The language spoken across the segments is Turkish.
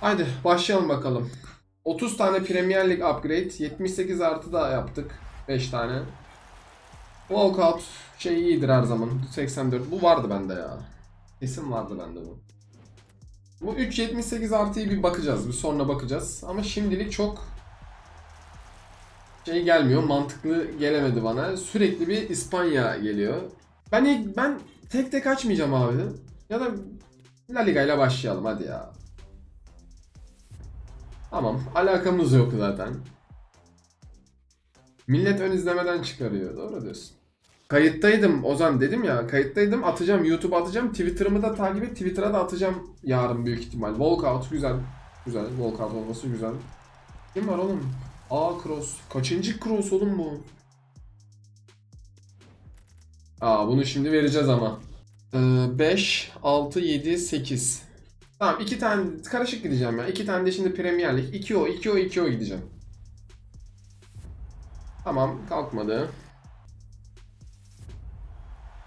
Haydi başlayalım bakalım. 30 tane Premier Lig upgrade, 78 artı da yaptık. 5 tane. Walkout şey iyidir her zaman. 84. Bu vardı bende ya. Kesin vardı bende bu. Bu 3.78 artıyı bir bakacağız. Bir sonra bakacağız. Ama şimdilik çok şey gelmiyor. Mantıklı gelemedi bana. Sürekli bir İspanya geliyor. Ben ilk, ben tek tek açmayacağım abi. Ya da La Liga ile başlayalım hadi ya. Tamam. Alakamız yok zaten. Millet ön izlemeden çıkarıyor. Doğru diyorsun. Kayıttaydım Ozan dedim ya. Kayıttaydım atacağım. YouTube'a atacağım. Twitter'ımı da takip et. Twitter'a da atacağım yarın büyük ihtimal. Walkout güzel. Güzel. Walkout olması güzel. Kim var oğlum? Aa cross. Kaçıncı cross oğlum bu? Aa bunu şimdi vereceğiz ama. 5, 6, 7, 8. Tamam iki tane karışık gideceğim ya. İki tane de şimdi Premier Lig. 2 o, 2 o, 2 o gideceğim. Tamam kalkmadı.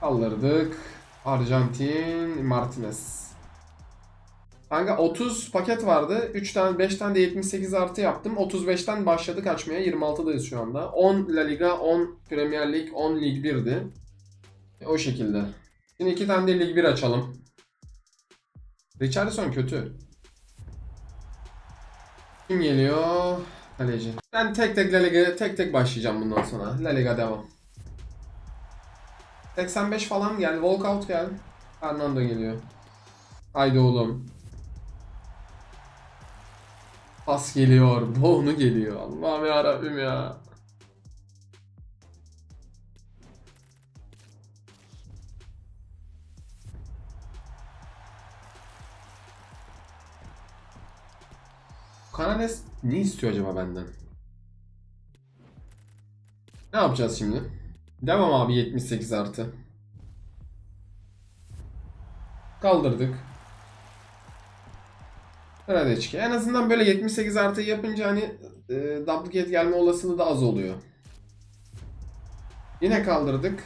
Kaldırdık. Arjantin Martinez. Kanka 30 paket vardı. 3 tane 5 tane de 78 artı yaptım. 35'ten başladık açmaya. 26'dayız şu anda. 10 La Liga, 10 Premier Lig, 10 Lig 1'di. E, o şekilde. Şimdi 2 tane de Lig 1 açalım. Richarlison kötü. Kim geliyor? Kaleci. Ben tek tek La Liga tek tek başlayacağım bundan sonra. La Liga devam. 85 falan gel. Walkout gel. Fernando geliyor. Haydi oğlum. Pas geliyor. Boğunu geliyor. Allah'ım ya Rabbim ya. Kanades ne istiyor acaba benden? Ne yapacağız şimdi? Devam abi 78 artı. Kaldırdık. Radeçki. En azından böyle 78 artı yapınca hani e, duplicate gelme olasılığı da az oluyor. Yine kaldırdık.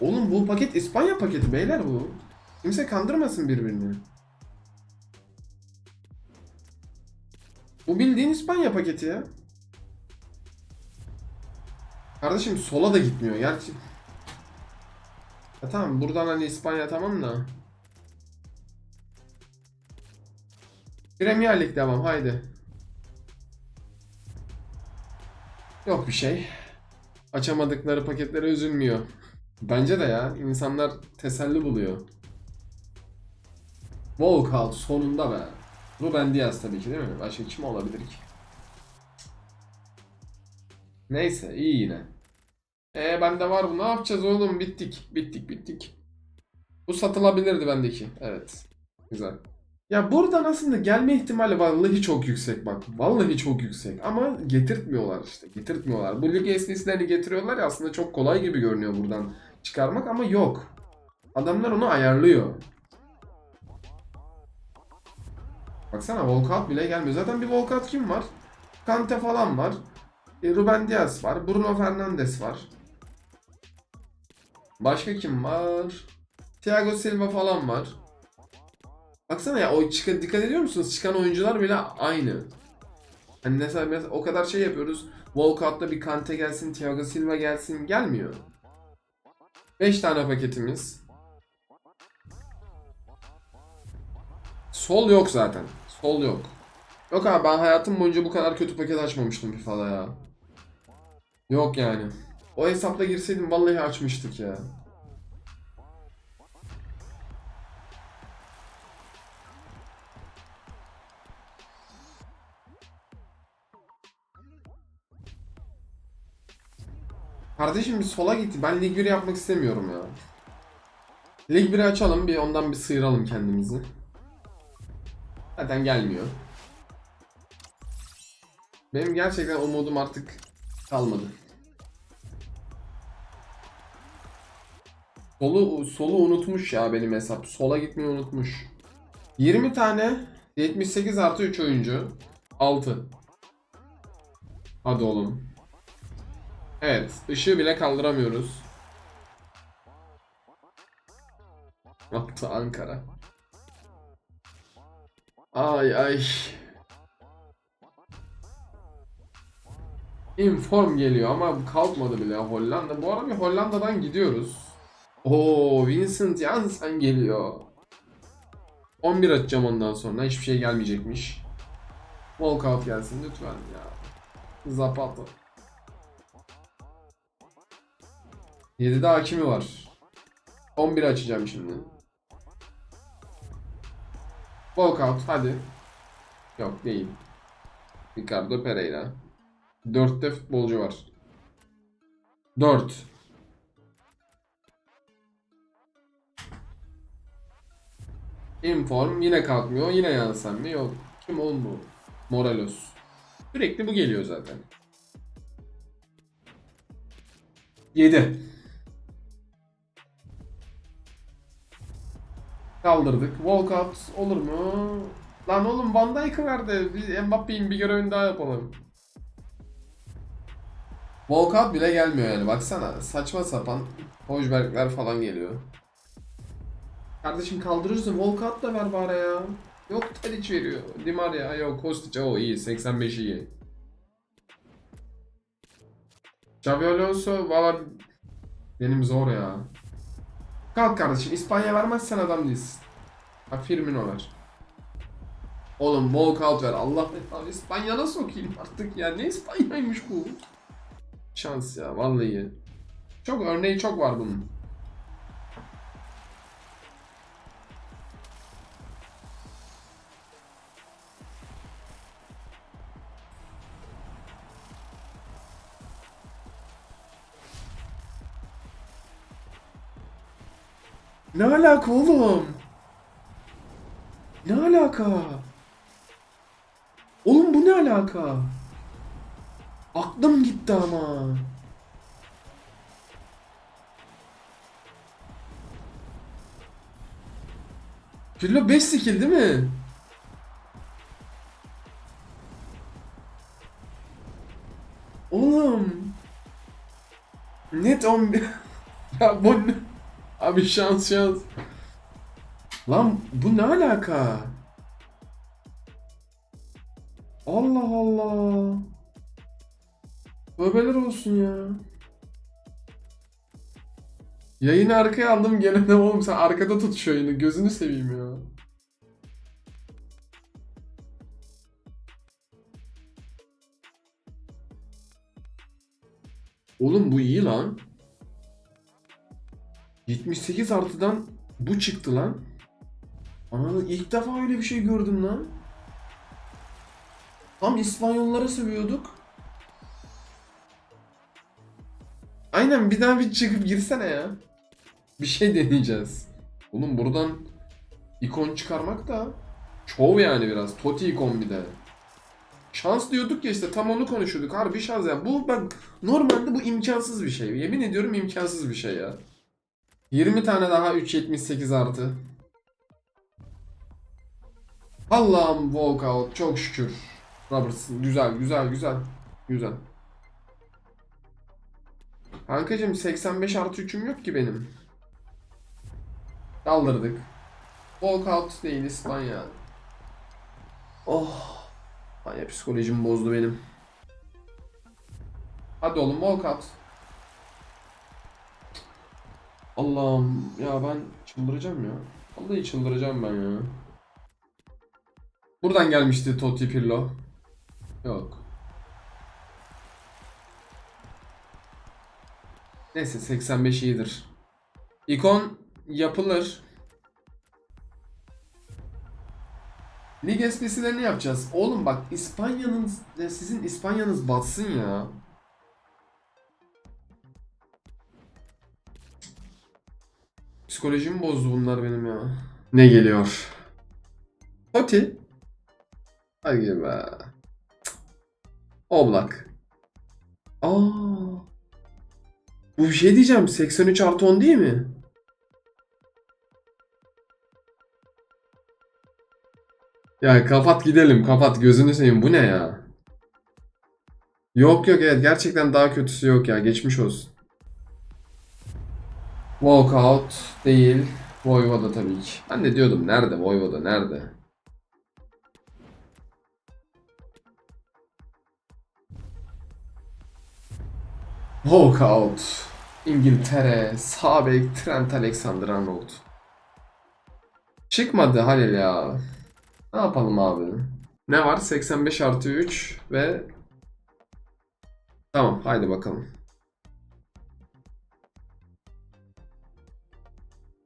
Oğlum bu paket İspanya paketi beyler bu. Kimse kandırmasın birbirini. Bu bildiğin İspanya paketi ya. Kardeşim sola da gitmiyor. Gerçi... Ya tamam buradan hani İspanya tamam da. Premier Lig devam haydi. Yok bir şey. Açamadıkları paketlere üzülmüyor. Bence de ya. insanlar teselli buluyor. Walkout sonunda be. Ruben Diaz tabii ki değil mi? Başka kim olabilir ki? Neyse iyi yine. E bende var bu. Ne yapacağız oğlum? Bittik. Bittik bittik. Bu satılabilirdi bendeki. Evet. Güzel. Ya buradan aslında gelme ihtimali vallahi çok yüksek bak. Vallahi çok yüksek. Ama getirtmiyorlar işte. Getirtmiyorlar. Bu lig SD'slerini getiriyorlar ya aslında çok kolay gibi görünüyor buradan çıkarmak ama yok. Adamlar onu ayarlıyor. Baksana walkout bile gelmiyor. Zaten bir walkout kim var? Kante falan var. E, Ruben Diaz var. Bruno Fernandes var. Başka kim var? Thiago Silva falan var. Baksana ya o çıkan dikkat ediyor musunuz? Çıkan oyuncular bile aynı. Hani mesela, mesela o kadar şey yapıyoruz. Walkout'ta bir Kante gelsin, Thiago Silva gelsin. Gelmiyor. 5 tane paketimiz. Sol yok zaten. Sol yok. Yok abi ben hayatım boyunca bu kadar kötü paket açmamıştım FIFA'da ya. Yok yani. O hesapla girseydim vallahi açmıştık ya. Kardeşim bir sola gitti. Ben Lig 1 yapmak istemiyorum ya. Lig 1'i açalım bir ondan bir sıyıralım kendimizi. Zaten gelmiyor. Benim gerçekten umudum artık kalmadı. Solu solu unutmuş ya benim hesap. Sola gitmeyi unutmuş. 20 tane 78 artı 3 oyuncu. 6. Hadi oğlum. Evet. ışığı bile kaldıramıyoruz. Yaptı Ankara. Ay ay. Inform geliyor ama kalkmadı bile Hollanda. Bu arada bir Hollanda'dan gidiyoruz. Oo Vincent Janssen geliyor. 11 atacağım ondan sonra. Hiçbir şey gelmeyecekmiş. Walkout gelsin lütfen ya. Zapata. 7'de hakimi var. 11 açacağım şimdi. Walkout hadi. Yok değil. Ricardo Pereira. 4'te futbolcu var. 4. Inform yine kalkmıyor. Yine Yansen mi? Yok. Kim oğlum bu? Morelos. Sürekli bu geliyor zaten. 7. Kaldırdık. Walkout olur mu? Lan oğlum Van Dijk'ı verdi. Bir Mbappe'nin bir görevini daha yapalım. Walkout bile gelmiyor yani baksana. Saçma sapan Hojberg'ler falan geliyor. Kardeşim kaldırırsın Walkout da ver bari ya. Yok Tadic veriyor. Di Maria yok Kostic o iyi 85 iyi. Xavi Alonso valla benim zor ya. Kalk kardeşim İspanya vermezsen adam değilsin. Ha Firmino ver. Oğlum walkout ver. Allah Allah İspanya'na sokayım artık ya. Ne İspanya'ymış bu? Şans ya vallahi. Çok örneği çok var bunun. Ne alaka oğlum? Ne alaka? Oğlum bu ne alaka? Aklım gitti ama. Pirlo 5 skill değil mi? Oğlum. Net 11. ya bu? Abi şans şans. Lan bu ne alaka? Allah Allah. Tövbeler olsun ya. Yayını arkaya aldım gene de oğlum sen arkada tut şu yayını gözünü seveyim ya. Oğlum bu iyi lan. 78 artıdan bu çıktı lan. Ana ilk defa öyle bir şey gördüm lan. Tam İspanyollara sövüyorduk. Aynen bir daha bir çıkıp girsene ya. Bir şey deneyeceğiz. Oğlum buradan ikon çıkarmak da şov yani biraz. Toti ikon bir de. Şans diyorduk ya işte tam onu konuşuyorduk. Harbi şans ya. Bu bak normalde bu imkansız bir şey. Yemin ediyorum imkansız bir şey ya. 20 tane daha 3.78 artı. Allah'ım walkout çok şükür. Robertson güzel güzel güzel. Güzel. Kankacım 85 artı 3'üm yok ki benim. Daldırdık. Walkout değil İspanya. Oh. İspanya psikolojimi bozdu benim. Hadi oğlum walkout. Allah'ım ya ben çıldıracağım ya. Vallahi çıldıracağım ben ya. Buradan gelmişti Totti Pirlo. Yok. Neyse 85 iyidir. İkon yapılır. Lig esprisilerini yapacağız. Oğlum bak İspanya'nın sizin İspanya'nız batsın ya. Psikolojimi bozdu bunlar benim ya. Ne geliyor? Totti. Hadi be. Oblak. Aa. Bu bir şey diyeceğim. 83 artı 10 değil mi? Ya kapat gidelim kapat gözünü seveyim bu ne ya? Yok yok evet gerçekten daha kötüsü yok ya geçmiş olsun. Walkout değil. Voivoda tabii ki. Ben de diyordum nerede Voivoda nerede? Walkout. İngiltere. Sağ bek Trent Alexander-Arnold. Çıkmadı Halil ya. Ne yapalım abi? Ne var? 85 artı 3 ve... Tamam haydi bakalım.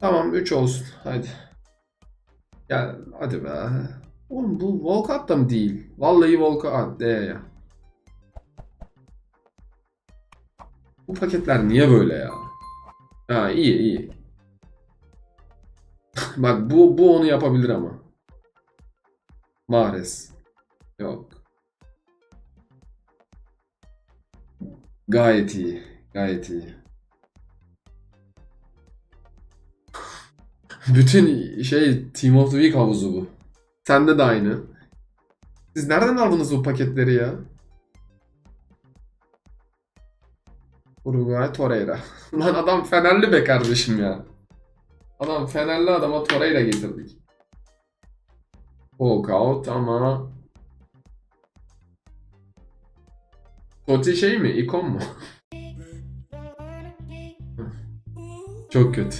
Tamam 3 olsun. Haydi. Gel hadi be. Oğlum bu Volkat da mı değil? Vallahi Volkat. De ya. Bu paketler niye böyle ya? Ha iyi iyi. Bak bu bu onu yapabilir ama. Mahrez. Yok. Gayet iyi. Gayet iyi. Bütün şey Team of the Week havuzu bu. Sende de aynı. Siz nereden aldınız bu paketleri ya? Uruguay Torreira. Lan adam Fenerli be kardeşim ya. Adam Fenerli adama Torreira getirdik. Walkout ama... Totti şey mi? İkon mu? Çok kötü.